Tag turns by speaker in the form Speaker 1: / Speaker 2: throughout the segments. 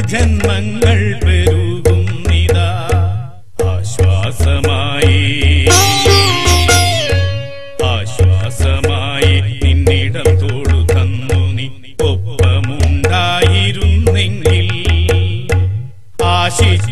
Speaker 1: ജന്മങ്ങൾ പെരുകുന്നിതാ ആശ്വാസമായി. ആശ്വാസമായി നിന്നിടം തോടു തന്നു നീ. ഒപ്പമുണ്ടായിരുന്നെങ്കിൽ ആശിച്ചു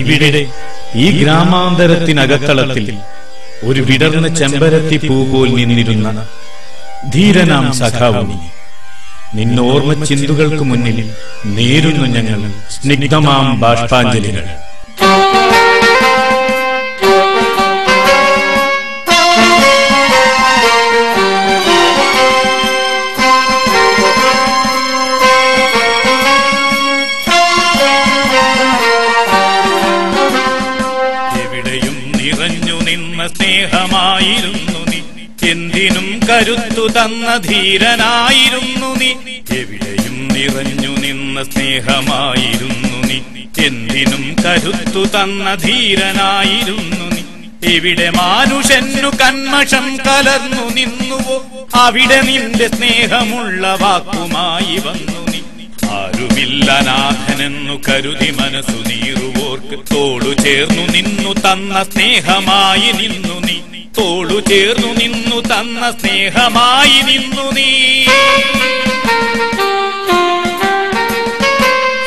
Speaker 2: ഇവിടെ ഈ ഗ്രാമാന്തരത്തിനകത്തളത്തിൽ ഒരു വിടർന്ന ചെമ്പരത്തി പൂ പോൽ നിന്നിരുന്ന ധീരനാം സഖാവുമി നിന്നോർമ്മ ചിന്തുകൾക്ക് മുന്നിൽ നേരുന്നു ഞങ്ങൾ സ്നിഗ്ധമാം ബാഷ്പാഞ്ജലികൾ.
Speaker 1: സ്നേഹമായിരുന്നു നീ. എന്തിനും കരുത്തു തന്ന ധീരനായിരുന്നു നീ. എവിടെയും നിറഞ്ഞു നിന്ന സ്നേഹമായിരുന്നു നീ. എന്തിനും കരുത്തു തന്ന ധീരനായിരുന്നു നീ. എവിടെ മാനുഷന്നു കന്മഷം കലർന്നു നിന്നുവോ? അവിടെ നിന്റെ സ്നേഹമുള്ള വാക്കുമായി വന്നു. നീ ആരുമില്ല നാഥനെന്നു കരുതി മനസ്സു നീറുവോർക്ക് തോളു ചേർന്നു നിന്നു തന്ന സ്നേഹമായി നിന്നു നീ. തോളു ചേർന്നു നിന്നു തന്ന സ്നേഹമായി നിന്നു നീ.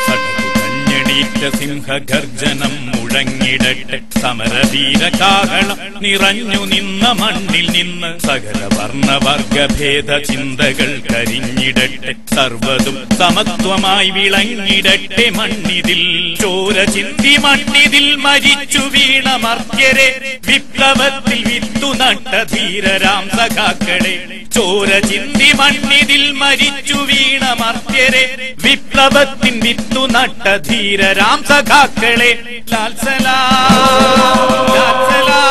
Speaker 1: സിംഹ സിംഹഗർജനം മുഴങ്ങിടട്ടെ. സമരവീര കാഹളം നിറഞ്ഞു നിന്ന മണ്ണിൽ നിന്ന് സകല വർണവർഗഭേദ ചിന്തകൾ കരിഞ്ഞിടട്ടെ. സർവതും സമത്വമായി വിളങ്ങിടട്ടെ മണ്ണിതിൽ. ചോര ചിന്തി മണ്ണിതിൽ മരിച്ചു വീണ മർത്യരെ. വിപ്ലവത്തിൽ വിത്തു നട്ട ധീരരാം സഖാക്കളെ. ചോര ചിന്തി മണ്ണിതിൽ മരിച്ചു വീണ മർത്യരെ. വിപ്ലവത്തിൻ വിത്തു നട്ട ധീര രാം സഖാക്കളെ. ലാൽസലാ ലാൽസലാ